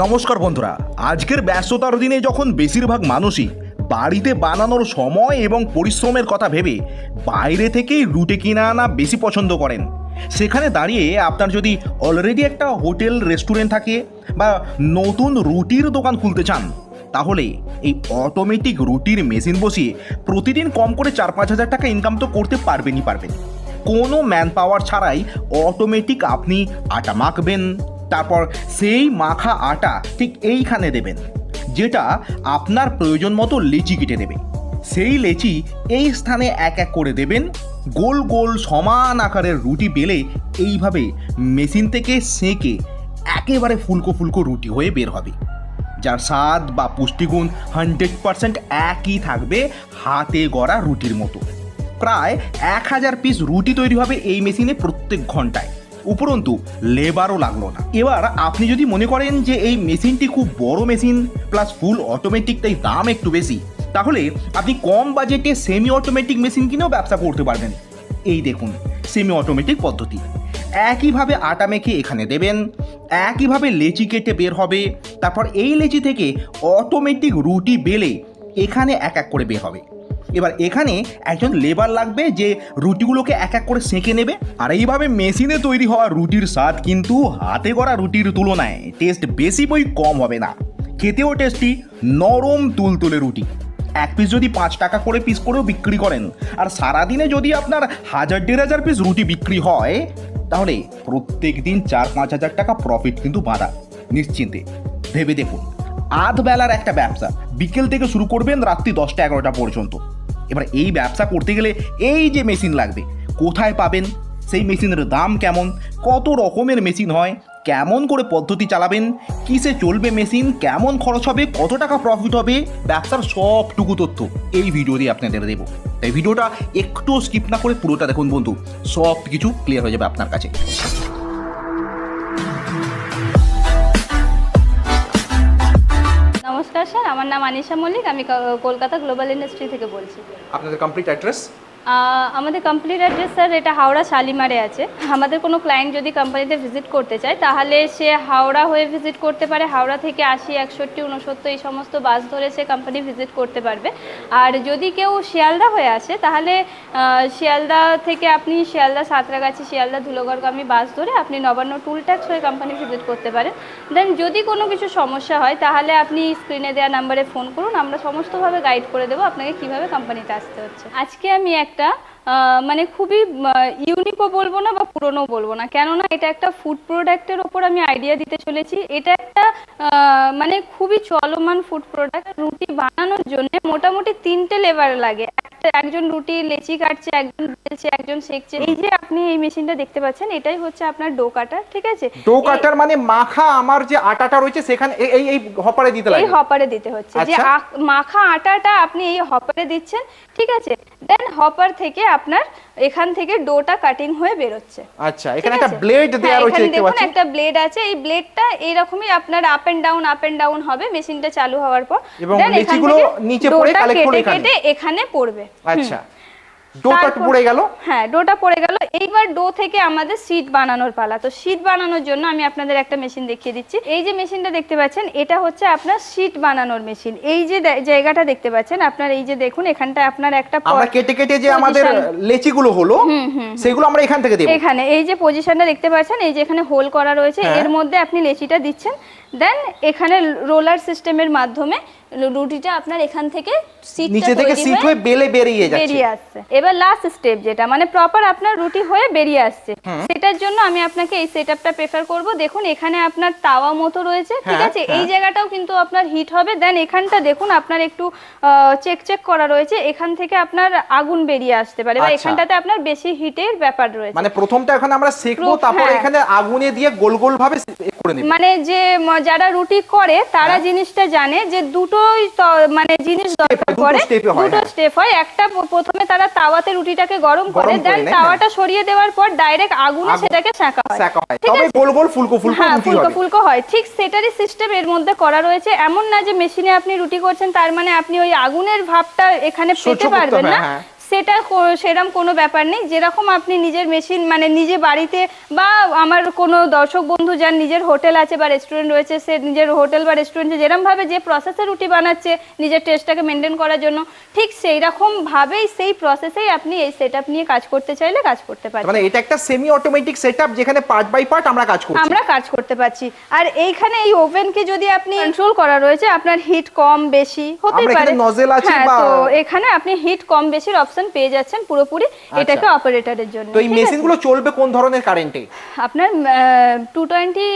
নমস্কার বন্ধুরা, আজকের ব্যস্ততার দিনে যখন বেশিরভাগ মানুষই বাড়িতে বানানোর সময় এবং পরিশ্রমের কথা ভেবে বাইরে থেকেই রুটে কিনে আনা বেশি পছন্দ করেন, সেখানে দাঁড়িয়ে আপনার যদি অলরেডি একটা হোটেল রেস্টুরেন্ট থাকে বা নতুন রুটির দোকান খুলতে চান, তাহলে এই অটোমেটিক রুটির মেশিন বসিয়ে প্রতিদিন কম করে চার পাঁচ হাজার টাকা ইনকাম তো করতে পারবেনই পারবেন। কোনো ম্যান পাওয়ার ছাড়াই অটোমেটিক আপনি আটা মাখবেন তারপর সেই মাখা আটা ঠিক এইখানে দেবেন, যেটা আপনার প্রয়োজন মতো লেচি কেটে দেবে সেই লেচি এই স্থানে এক এক করে দেবেন, গোল গোল সমান আকারের রুটি বেলে এইভাবে মেশিন থেকে সেঁকে একেবারে ফুলকো ফুলকো রুটি হয়ে বের হবে। যার স্বাদ বা পুষ্টিগুণ হান্ড্রেড পারসেন্ট একই থাকবে হাতে গড়া রুটির মতো। প্রায় এক হাজার পিস রুটি তৈরি হবে এই মেশিনে প্রত্যেক ঘন্টায়। উপরন্তু লেবারও লাগল না। এবার আপনি যদি মনে করেন যে এই মেশিনটি খুব বড় মেশিন প্লাস ফুল অটোমেটিক তাই দাম একটু বেশি, তাহলে আপনি কম বাজেটে সেমি অটোমেটিক মেশিন কিনেও ব্যবসা করতে পারবেন। এই দেখুন সেমি অটোমেটিক পদ্ধতি। একইভাবে আটা মেখে এখানে দেবেন, একইভাবে লেচি কেটে বের হবে, তারপর এই লেচি থেকে অটোমেটিক রুটি বেলে এখানে এক এক করে বের হবে। এবার এখানে একজন লেবার লাগবে যে রুটিগুলোকে এক এক করে সেঁকে নেবে। আর এইভাবে মেশিনে তৈরি হওয়া রুটির স্বাদ কিন্তু হাতে করা রুটির তুলনায় টেস্ট বেশি বই কম হবে না। খেতেও টেস্টি নরম তুলতুলে রুটি। এক পিস যদি পাঁচ টাকা করে পিস করেও বিক্রি করেন, আর সারাদিনে যদি আপনার হাজার, দেড় হাজার পিস রুটি বিক্রি হয়, তাহলে প্রত্যেক দিন চার, পাঁচ হাজার টাকা প্রফিট কিন্তু বাঁধা। নিশ্চিন্তে ভেবে দেখুন। আধ বেলার একটা ব্যবসা। বিকেল থেকে শুরু করবেন রাত্রি দশটা এগারোটা পর্যন্ত। এবার এই ব্যবসা করতে গেলে এই যে মেশিন লাগবে, কোথায় পাবেন? সেই মেশিনের দাম কেমন? কত রকমের মেশিন হয়? কেমন করে পদ্ধতি চালাবেন? কিসে চলবে মেশিন? কেমন খরচ হবে? কত টাকা প্রফিট হবে? ব্যবসার সবটুকু তথ্য এই ভিডিও দিয়ে আপনাদের দেবো। তাই ভিডিওটা একটু স্কিপ না করে পুরোটা দেখুন বন্ধু। সব কিছু ক্লিয়ার হয়ে যাবে আপনার কাছে। স্যার আমার নাম আনিশা মল্লিক আমি কলকাতা গ্লোবাল ইন্ডাস্ট্রি থেকে বলছি। আপনাদের কমপ্লিট অ্যাড্রেস আমাদের কমপ্লিট অ্যাড্রেস স্যার এটা হাওড়া শালিমারে আছে। আমাদের কোনো ক্লায়েন্ট যদি কোম্পানিতে ভিজিট করতে চায়, তাহলে সে হাওড়া হয়ে ভিজিট করতে পারে। হাওড়া থেকে আশি, একষট্টি উনসত্তর এই সমস্ত বাস ধরে সে কোম্পানি ভিজিট করতে পারবে। আর যদি কেউ শিয়ালদা হয়ে আসে, তাহলে শিয়ালদা থেকে আপনি শিয়ালদা সাঁতরাগাছি, শিয়ালদা ধুলোগড়গামী বাস ধরে আপনি নবান্ন টুল ট্যাক্স হয়ে কোম্পানি ভিজিট করতে পারেন। দেন যদি কোনো কিছু সমস্যা হয়, তাহলে আপনি স্ক্রিনে দেওয়া নাম্বারে ফোন করুন। আমরা সমস্তভাবে গাইড করে দেবো আপনাকে কীভাবে কোম্পানিতে আসতে হচ্ছে। আজকে আমি একটা মানে খুবই ইউনিকও বলব না বা পুরনো বলব না। কেননা এটা একটা ফুড প্রোডাক্টের ওপর আমি আইডিয়া দিতে চলেছি। এটা একটা মানে খুবই চলমান ফুড প্রোডাক্ট রুটি বানানোর জন্য মোটামুটি তিনটে লেবার লাগে। একজন রুটি লেচি কাটছে একজন বেলছে একজন সেকছে এই যে আপনি এই মেশিনটা দেখতে পাচ্ছেন এটাই হচ্ছে আপনার ডো কাটার ঠিক আছে? ডো কাটার মানে মাখা আমার যে আটাটা রয়েছে সেখানে এই- এই এই হপারে দিতে লাগে। এই হপারে দিতে হচ্ছে। যে আচ্ছা। মাখা আটাটা আপনি এই হপারে দিচ্ছেন ঠিক আছে? দেন হপার থেকে আপনার এখান থেকে ডোটা কাটিং হয়ে বেরোচ্ছে। আচ্ছা এখানে একটা ব্লেড দেয়া হ্যাঁ, রয়েছে দেখতে দেখুন একটা ব্লেড আছে এই ব্লেডটা এইরকমই আপনার up and down up and down হবে মেশিনটা চালু হওয়ার পর। এবং লিচিগুলো নিচে পড়ে কালেক্ট করে এখানে। পড়বে। আচ্ছা। ডোটা পড়ে গেল। হ্যাঁ ডোটা পড়ে গেল। এইবার ডো থেকে আমাদের শীট বানানোর পালা। তো শীট বানানোর জন্য আমি আপনাদের একটা মেশিন দেখিয়ে দিচ্ছি। এই যে মেশিনটা দেখতে পাচ্ছেন এটা হচ্ছে আপনার শীট বানানোর মেশিন। এই যে জায়গাটা দেখতে পাচ্ছেন আপনার এই যে দেখুন এখানটা আপনার একটা আমরা কেটে কেটে যে আমাদের লেচিগুলো হলো সেগুলো আমরা এখান থেকে দেব। এখানে এই যে পজিশনটা দেখতে পাচ্ছেন এই যে এখানে হোল করা রয়েছে। হ্যাঁ। এর মধ্যে আপনি লেচিটা দিচ্ছেন। দেন এখানে রোলার সিস্টেমের মাধ্যমে রুটিটা আপনার এখান থেকে নিচে থেকে সিট হয়ে বেলে বেরিয়ে যাচ্ছে। বেরিয়ে আসছে। এবার লাস্ট স্টেপ যেটা মানে প্রপার আপনার রুটি হয়ে বেরিয়ে আসছে। সেটার জন্য আমি আপনাকে এই সেটআপটা প্রেফার করব। দেখুন এখানে আপনার তাওয়া মতো রয়েছে ঠিক হ্যাঁ, আছে? এই হ্যাঁ। জায়গাটাও কিন্তু আপনার হিট হবে। দেন এখানটা দেখুন আপনার একটু চেক চেক করা রয়েছে। এখান থেকে আপনার আগুন বেরিয়ে আসতে পারে বা আচ্ছা। এখানটাতে আপনার বেশি হিটের ব্যাপার রয়েছে। মানে প্রথমটা এখানে আমরা সেকবো তারপর হ্যাঁ। এখানে আগুনে দিয়ে গোল গোল ভাবে করে নেব। মানে যে যারা রুটি করে তারা। জিনিসটা জানে যে দুটোই তো- মানে জিনিস দরকার পড়ে। হয়, দুটো হ্যাঁ। স্টেপ হয়। একটা প্রথমে তারা তাওয়াতে রুটিটাকে গরম করে দেন তাওয়াটা সরিয়ে দেওয়ার পর ডাইরেক্ট আগুনে সেটাকে সেঁকা হয়। হয়। তবে গোল গোল ফুলকো ফুলকো হ্যাঁ ফুলকো ফুলকো হয়। ঠিক সেটারই সিস্টেম এর মধ্যে করা রয়েছে। এমন না যে মেশিনে আপনি রুটি করছেন তার মানে আপনি ওই আগুনের ভাবটা এখানে পেতে পারবেন না। হ্যাঁ। সেটা সেরম কোনো ব্যাপার নেই। যেরকম আপনি নিজের মেশিন মানে নিজে বাড়িতে বা আমার কোনো দর্শক বন্ধু যার নিজের হোটেল আছে বা রেস্টুরেন্ট রয়েছে সে নিজের হোটেল বা রেস্টুরেন্টে যেরমভাবে যে প্রসেসে রুটি বানাচ্ছে নিজের টেস্টটাকে মেনটেন করার জন্য ঠিক সেই রকমভাবেই সেই প্রসেসেই আপনি এই সেট নিয়ে কাজ করতে চাইলে কাজ করতে পারেন মানে এটা একটা সেমি অটোমেটিক সেটআপ যেখানে পার্ট বাই পার্ট আমরা কাজ করছি। আমরা কাজ করতে পারছি। আর এইখানে এই ওভেনকে যদি আপনি কন্ট্রোল করা রয়েছে আপনার হিট কম বেশি আমরা পারে। এখানে nozzle আছে হ্যাঁ, বা- তো এখানে আপনি হিট কম বেশির অপশন পেয়ে যাচ্ছেন পুরোপুরি এটাকে অপারেটরের জন্য তো এই মেশিনগুলো মেশিনগুলো চলবে কোন ধরনের কারেন্টে আপনার টু টোয়েন্টি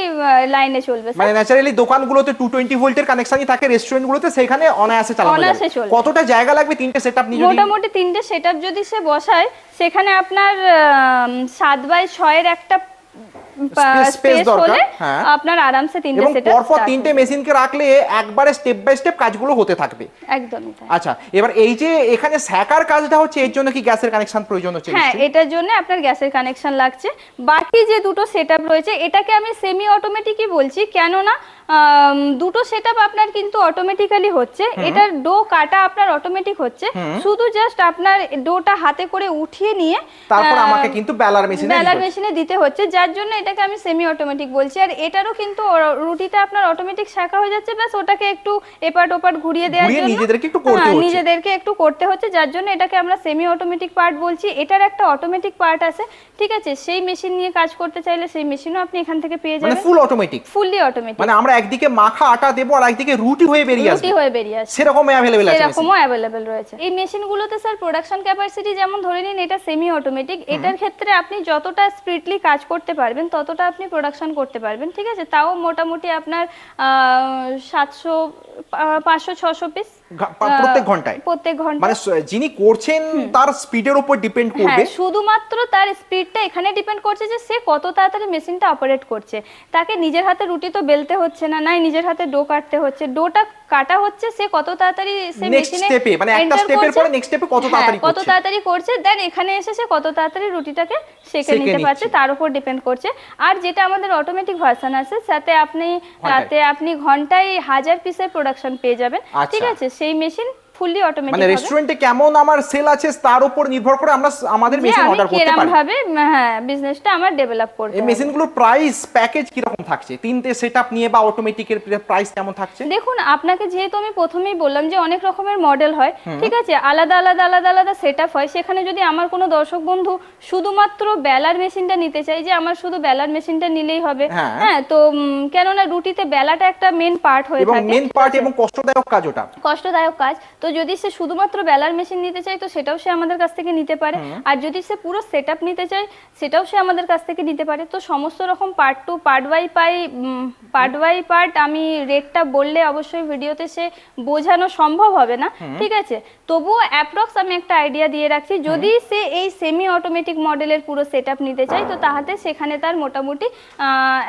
লাইনে চলবে মানে ন্যাচারালি দোকানগুলোতে টু টোয়েন্টি ভোল্টের কানেকশনই থাকে রেস্টুরেন্টগুলোতে সেখানে অনায়াসে চালানো যাবে। কতটা জায়গা লাগবে তিনটে সেটআপ নিয়ে যদি মোটামুটি তিনটে সেটআপ যদি সে বসায় সেখানে আপনার আম, সাত বাই এর একটা স্পেস দরকার, হ্যাঁ। আপনার আরামসে তিনটে এবং পরপর তিনটে মেশিনকে রাখলে একবারে স্টেপ বাই স্টেপ কাজগুলো হতে থাকবে। একদমই আচ্ছা এবার এই যে এখানে স্যাকার কাজটা হচ্ছে এর জন্য কি গ্যাসের কানেকশন প্রয়োজন হচ্ছে হ্যাঁ এটার জন্য আপনার গ্যাসের কানেকশন লাগছে। বাকি যে দুটো সেটআপ রয়েছে এটাকে আমি সেমি অটোমেটিকই বলছি কেননা দুটো সেটআপ আপনার কিন্তু অটোমেটিক্যালি হচ্ছে। এটার ডো কাটা আপনার অটোমেটিক হচ্ছে। শুধু জাস্ট আপনার ডোটা হাতে করে উঠিয়ে নিয়ে তারপর আমাকে কিন্তু বেলার মেশিনে বেলার মেশিনে দিতে হচ্ছে যার জন্য এটাকে আমি সেমি অটোমেটিক বলছি। আর এটারও কিন্তু রুটিটা আপনার অটোমেটিক শাখা হয়ে যাচ্ছে ব্যাস ওটাকে একটু এপাট ওপাট ঘুরিয়ে দেওয়ার জন্য নিজেদেরকে একটু করতে হ্যাঁ, হচ্ছে। নিজেদেরকে একটু করতে হচ্ছে যার জন্য এটাকে আমরা সেমি অটোমেটিক পার্ট বলছি। এটার একটা অটোমেটিক পার্ট আছে ঠিক আছে? সেই মেশিন নিয়ে কাজ করতে চাইলে সেই মেশিনও আপনি এখান থেকে পেয়ে মানে যাবেন। ফুল অটোমেটিক ফুললি অটোমেটিক মানে আমরা একদিকে মাখা আটা দেবো আর একদিকে রুটি হয়ে বেরিয়ে আসবে। রুটি হয়ে বেরিয়ে আসছে সেরকম অ্যাভেলেবেল আছে। সেরকমও অ্যাভেলেবেল রয়েছে। এই মেশিনগুলোতে স্যার প্রোডাকশন ক্যাপাসিটি যেমন ধরে নিন এটা সেমি অটোমেটিক এটার ক্ষেত্রে আপনি যতটা স্পিডলি কাজ করতে পারবেন ততটা আপনি প্রোডাকশান করতে পারবেন ঠিক আছে? তাও মোটামুটি আপনার সাতশো পাঁচশো ছশো পিস প্রত্যেক ঘন্টায়। প্রত্যেক ঘণ্টা মানে যিনি করছেন তার স্পিডের উপর ডিপেন্ড করবে। হ্যাঁ শুধুমাত্র তার স্পিডটা এখানে ডিপেন্ড করছে যে সে কত তাড়াতাড়ি মেশিনটা অপারেট করছে। তাকে নিজের হাতে রুটি তো বেলতে হচ্ছে না নাই নিজের হাতে ডো কাটতে হচ্ছে। ডোটা কাটা হচ্ছে সে কত তাড়াতাড়ি সে মেশিনে এ, মানে একটা এর পরে step এ কত তাড়াতাড়ি কত তাড়াতাড়ি করছে। দেন এখানে এসে সে কত তাড়াতাড়ি রুটিটাকে সেকে নিতে পারছে তার উপর ডিপেন্ড করছে। আর যেটা আমাদের অটোমেটিক ভার্সন আছে সাথে আপনি। তাতে আপনি ঘন্টায় হাজার পিসের প্রোডাকশন পেয়ে যাবেন। আচ্ছা। ঠিক আছে? সেই মেশিন ফুললি অটোমেটিক মানে রেস্টুরেন্টে কেমন আমার সেল আছে তার উপর নির্ভর করে আমরা আমাদের মেশিন অর্ডার করতে পারি। ভাবে হ্যাঁ বিজনেসটা আমার ডেভেলপ করতে এই মেশিনগুলোর প্রাইস প্যাকেজ কীরকম থাকছে? তিনটে সেটআপ নিয়ে বা অটোমেটিকের প্রাইস কেমন থাকছে? দেখুন আপনাকে যেহেতু আমি প্রথমেই বললাম যে অনেক রকমের মডেল হয় ঠিক আছে? আলাদা আলাদা আলাদা আলাদা সেট হয়। সেখানে যদি আমার কোনো দর্শক বন্ধু শুধুমাত্র বেলার মেশিনটা নিতে চাই যে আমার শুধু বেলার মেশিনটা নিলেই হবে হ্যাঁ। হ্যাঁ তো কেননা রুটিতে বেলাটা একটা মেন পার্ট হয়ে থাকে। মেন পার্ট এবং কষ্টদায়ক কাজ ওটা। কষ্টদায়ক কাজ। তো যদি সে শুধুমাত্র বেলার মেশিন নিতে চায় তো সেটাও সে আমাদের কাছ থেকে নিতে পারে। আর যদি সে পুরো সেট নিতে চায় সেটাও সে আমাদের কাছ থেকে নিতে পারে। তো সমস্ত রকম পার্ট টু পার্ট বাই পাই পার্ট বাই পার্ট আমি রেটটা বললে অবশ্যই ভিডিওতে সে বোঝানো সম্ভব হবে না। ঠিক আছে? তবুও অ্যাপ্রক্স আমি একটা আইডিয়া দিয়ে রাখছি। যদি সে এই সেমি অটোমেটিক মডেলের পুরো সেট নিতে চায় তো তাহাতে সেখানে তার মোটামুটি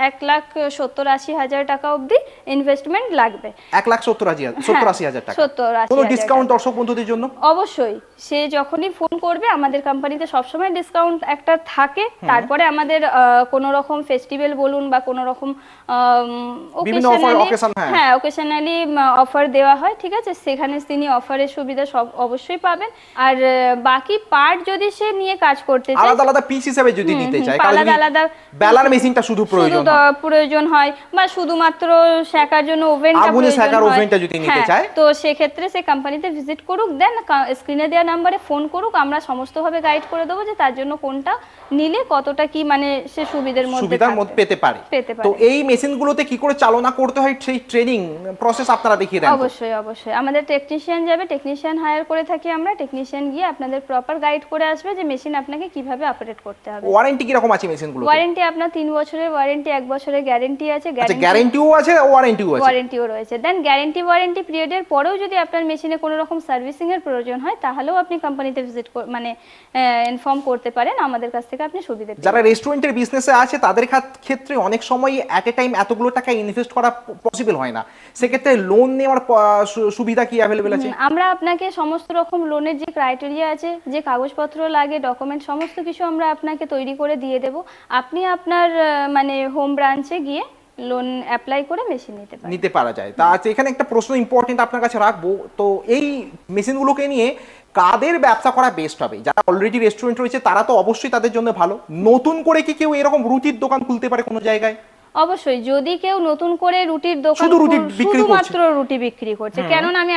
এক লাখ সত্তর আশি হাজার টাকা অবধি ইনভেস্টমেন্ট লাগবে। এক লাখ সত্তর আশি হাজার সত্তর আশি হাজার টাকা। সত্তর আশি ডিসকাউন্ট দর্শক বন্ধুদের জন্য অবশ্যই সে যখনই ফোন করবে আমাদের কোম্পানিতে সবসময় ডিসকাউন্ট একটা থাকে তারপরে আমাদের কোনো রকম ফেস্টিভ্যাল বলুন বা কোনো রকম হ্যাঁ। হ্যাঁ অকেশনালি অফার দেওয়া হয় ঠিক আছে সেখানে তিনি অফারের সুবিধা সব অবশ্যই পাবেন আর বাকি পার্ট যদি সে নিয়ে কাজ করতে চায় আলাদা আলাদা পিস হিসেবে যদি হুম, চায় আলাদা আলাদা বেলার মেশিনটা শুধু প্রয়োজন হয়। প্রয়োজন হয় বা শুধুমাত্র শেখার জন্য ওভেনটা আগুনে শেখার হয়। ওভেনটা যদি নিতে হ্যাঁ, চায়? তো সেক্ষেত্রে সে কোম্পানিতে ভিজিট করুক দেন স্ক্রিনে দেওয়া নাম্বারে ফোন করুক আমরা সমস্তভাবে গাইড করে দেবো যে তার জন্য কোনটা নিলে কতটা কি মানে সে সুবিধার মধ্যে সুবিধার মধ্যে পেতে পারে। পেতে পারে। তো এই মেশিনগুলোতে কি করে চালনা করতে হয় সেই ট্রেনিং প্রসেস আপনারা দেখিয়ে দেন অবশ্যই অবশ্যই। আমাদের টেকনিশিয়ান যাবে টেকনিশিয়ান হায়ার করে থাকি আমরা টেকনিশিয়ান গিয়ে আপনাদের প্রপার গাইড করে আসবে যে মেশিন আপনাকে কীভাবে অপারেট করতে হবে। ওয়ারেন্টি কি রকম আছে মেশিনগুলো ওয়ারেন্টি আপনার তিন বছরের ওয়ারেন্টি এক বছরের গ্যারেন্টি আছে আচ্ছা গ্যারেন্টি গ্যারেন্টিও আছে ওয়ারেন্টিও আছে। ওয়ারেন্টিও রয়েছে। দেন গ্যারেন্টি ওয়ারেন্টি পিরিয়ডের পরেও যদি আপনার মেশিনে কোনো রকম সার্ভিসিংয়ের প্রয়োজন হয় তাহলেও আপনি কোম্পানিতে ভিজিট মানে ইনফর্ম করতে পারেন। আমাদের কাছ থেকে আপনি সুবিধা যারা রেস্টুরেন্টের বিজনেসে আছে তাদের ক্ষেত্রে অনেক সময় অ্যাট এ টাইম এতগুলো টাকা ইনভেস্ট করা পসিবল হয় না। সেক্ষেত্রে লোন নেওয়ার সুবিধা কি অ্যাভেলেবেল আছে? আমরা আপনাকে সমস্ত রকম লোনের যে ক্রাইটেরিয়া আছে যে কাগজপত্র লাগে ডকুমেন্ট সমস্ত কিছু আমরা আপনাকে তৈরি করে দিয়ে দেব। আপনি আপনার মানে হোম ব্রাঞ্চে গিয়ে লোন অ্যাপ্লাই করে মেশিন নিতে পারে। নিতে পারা যায়। তা আচ্ছা, এখানে একটা প্রশ্ন ইম্পর্টেন্ট আপনার কাছে রাখব। তো এই মেশিনগুলোকে নিয়ে কাদের ব্যবসা করা বেস্ট হবে? যারা অলরেডি রেস্টুরেন্ট রয়েছে তারা তো অবশ্যই তাদের জন্য ভালো। নতুন করে কি কেউ এরকম রুটির দোকান খুলতে পারে কোনো জায়গায়? অবশ্যই যদি কেউ নতুন করে রুটির দোকান। শুধুমাত্র রুটি বিক্রি করছে। কেননা আমি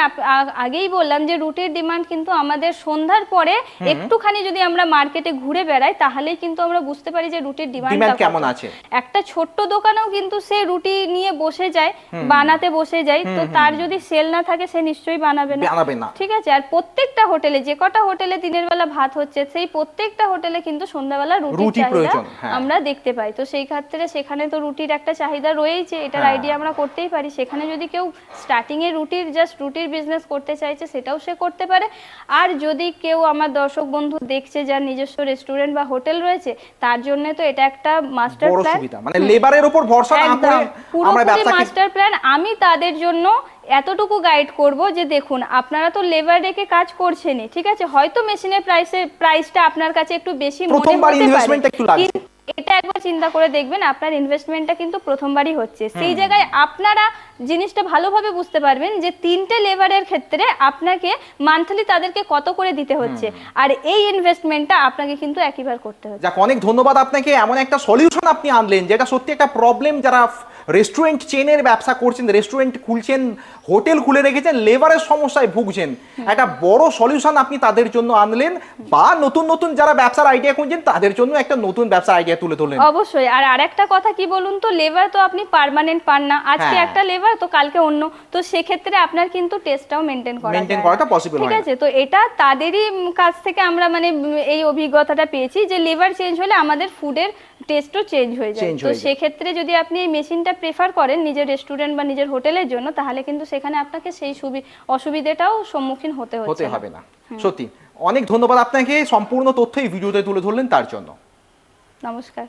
আগেই বললাম যে রুটির ডিমান্ড কিন্তু আমাদের সন্ধ্যার পরে একটুখানি যদি আমরা মার্কেটে ঘুরে বেড়াই তাহলেই কিন্তু আমরা বুঝতে পারি যে রুটির ডিমান্ড কেমন আছে। একটা ছোট্ট দোকানেও কিন্তু সে রুটি নিয়ে বসে যায় বানাতে বসে যায় তো তার যদি সেল না থাকে সে নিশ্চয়ই বানাবে না। বানাবে না। ঠিক আছে? আর প্রত্যেকটা হোটেলে যে কটা হোটেলে দিনের বেলা ভাত হচ্ছে সেই প্রত্যেকটা হোটেলে কিন্তু সন্ধ্যাবেলা রুটির রুটি চাহিদা হ্যাঁ। আমরা দেখতে পাই। তো সেই ক্ষেত্রে সেখানে তো রুটির একটা চাহিদা রয়েছে এটার হ্যাঁ। আইডিয়া আমরা করতেই পারি। সেখানে যদি কেউ স্টার্টিং এ রুটির জাস্ট রুটির বিজনেস করতে চাইছে সেটাও সে করতে পারে। আর যদি কেউ আমার দর্শক বন্ধু দেখছে যার নিজস্ব রেস্টুরেন্ট বা হোটেল রয়েছে তার জন্য তো এটা একটা মাস্টার প্ল্যান মানে লেবারের উপর ভরসা না করে আমরা পুরোপুরি মাস্টার প্ল্যান আমি তাদের জন্য এতটুকু গাইড করব যে দেখুন আপনারা তো লেবার রেখে কাজ করছেনই ঠিক আছে? হয়তো মেশিনের প্রাইসে প্রাইসটা আপনার কাছে একটু বেশি মনে হতে পারে। এটা একবার চিন্তা করে দেখবেন আপনার ইনভেস্টমেন্টটা কিন্তু প্রথমবারই হচ্ছে। সেই জায়গায় আপনারা জিনিসটা ভালোভাবে বুঝতে পারবেন যে তিনটে লেবারের ক্ষেত্রে আপনাকে মান্থলি তাদেরকে কত করে দিতে হচ্ছে। আর এই ইনভেস্টমেন্টটা আপনাকে কিন্তু একইবার করতে হচ্ছে। যাক অনেক ধন্যবাদ আপনাকে। এমন একটা সলিউশন আপনি আনলেন যেটা সত্যি একটা প্রবলেম যারা রেস্টুরেন্ট চেনের ব্যবসা করছেন রেস্টুরেন্ট খুলছেন হোটেল খুলে রেখেছেন লেবারের সমস্যায় ভুগছেন একটা বড় সলিউশন আপনি তাদের জন্য আনলেন বা নতুন নতুন যারা ব্যবসার আইডিয়া খুঁজছেন তাদের জন্য একটা নতুন ব্যবসার আইডিয়া তুলে ধরলেন। অবশ্যই। আর আরেকটা কথা কি বলুন তো লেবার তো আপনি পার্মানেন্ট পান না। আজকে হ্যাঁ। একটা লেবার তো কালকে অন্য তো সেক্ষেত্রে আপনার কিন্তু টেস্টটাও মেনটেন করা যায়। করাটা possible ঠিক আছে? তো এটা তাদেরই কাছ থেকে আমরা মানে এই অভিজ্ঞতাটা পেয়েছি যে লিভার চেঞ্জ হলে আমাদের ফুডের টেস্টও চেঞ্জ হয়ে যায়। তো সেক্ষেত্রে যদি আপনি এই মেশিনটা প্রেফার করেন নিজের রেস্টুরেন্ট বা নিজের হোটেলের জন্য তাহলে কিন্তু সেখানে আপনাকে সেই সুবি অসুবিধাটাও সম্মুখীন হতে হতে। হবে না। সত্যি। অনেক ধন্যবাদ আপনাকে। সম্পূর্ণ তথ্য এই ভিডিওতে তুলে ধরলেন তার জন্য। নমস্কার।